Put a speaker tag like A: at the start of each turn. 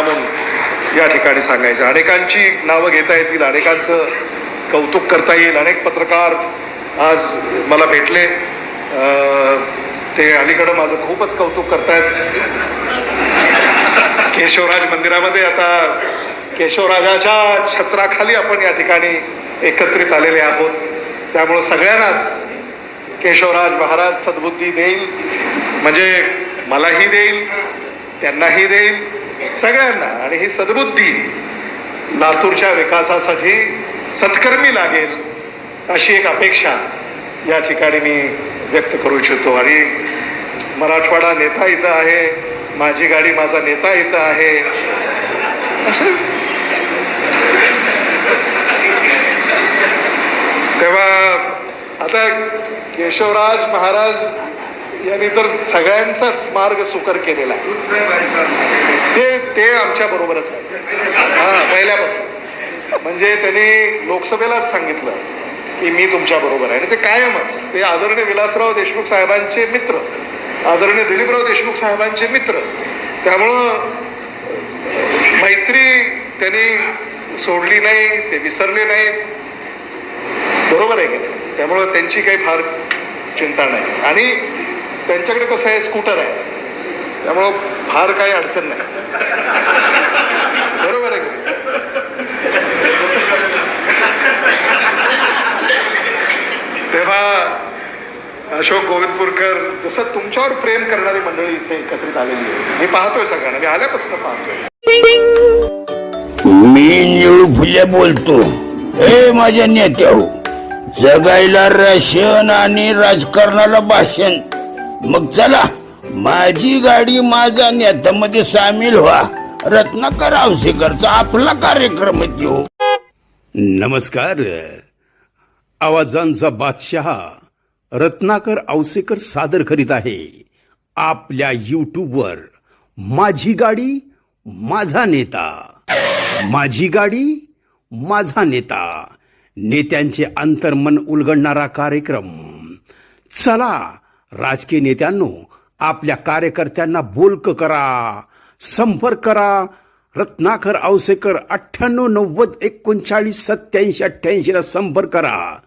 A: मुद्दामून या ठिकाणी सांगायचं. अनेकांची नावं घेता येतील अनेकांचं कौतुक करता येईल. अनेक पत्रकार आज मला भेटले. ते अलीकडं माझं खूपच कौतुक करतायत. केशवराज मंदिरामध्ये आता केशवराजाच्या छत्राखाली आपण या ठिकाणी एकत्रित आलेले आहोत. त्यामुळं सगळ्यांनाच केशवराज महाराज सद्बुद्धी देईल. म्हणजे मलाही देईल त्यांनाही देईल. सगळ्यांना. आणि ही सद्बुद्धी लातूरच्या विकासासाठी सत्कर्मी लागेल अशी एक अपेक्षा या ठिकाणी मी व्यक्त करू इच्छितो. आणि मराठवाडा नेता इथं आहे माझी गाडी माझा नेता इथं आहे. असं. तेव्हा आता केशवराज महाराज यांनी तर सगळ्यांचाच मार्ग सुकर केलेला आहे. ते ते आमच्या बरोबरच आहे. हा पहिल्यापासून. म्हणजे त्यांनी लोकसभेलाच सांगितलं की मी तुमच्या बरोबर आहे. आणि ते कायमच. ते आदरणीय विलासराव देशमुख साहेबांचे मित्र आदरणीय दिलीपराव देशमुख साहेबांचे मित्र. त्यामुळं मैत्री त्यांनी सोडली नाही ते विसरले नाहीत. बरोबर आहे की त्यामुळं त्यांची काही फार चिंता नाही. आणि त्यांच्याकडे कसं आहे स्कूटर आहे. त्यामुळं फार काही अडचण नाही. बरोबर आहे तेव्हा अशोक गोविंदपूरकर जसं तुमच्यावर प्रेम करणारी मंडळी इथे एकत्रित आलेली आहे. मी पाहतोय सगळ्यांना. मी आल्यापासून पाहतोय.
B: मी निळू फुले बोलतो. हे माझ्या नेत्या जगायला राशन आणि राजकारणाला भाषण. मग चला माझी गाडी माझा नेत्यामध्ये सामील व्हा. रत्नाकर आवसेकरचा आपला कार्यक्रम देऊ.
C: नमस्कार. आवाजांचा बादशहा रत्नाकर आवसेकर सादर करीत आहे. आपल्या युट्यूबवर माझी गाडी माझा नेता. माझी गाडी माझा नेता. नेत्यांचे अंतर्मन उलगडणारा कार्यक्रम. चला राजकीय नेत्यांनो आपल्या कार्यकर्त्यांना बोलक करा संपर्क करा. रत्नाकर औसेकर अठ्ठ्याण्णव नव्वद एकोणचाळीस सत्याऐंशी अठ्ठ्याऐंशीला संपर्क करा.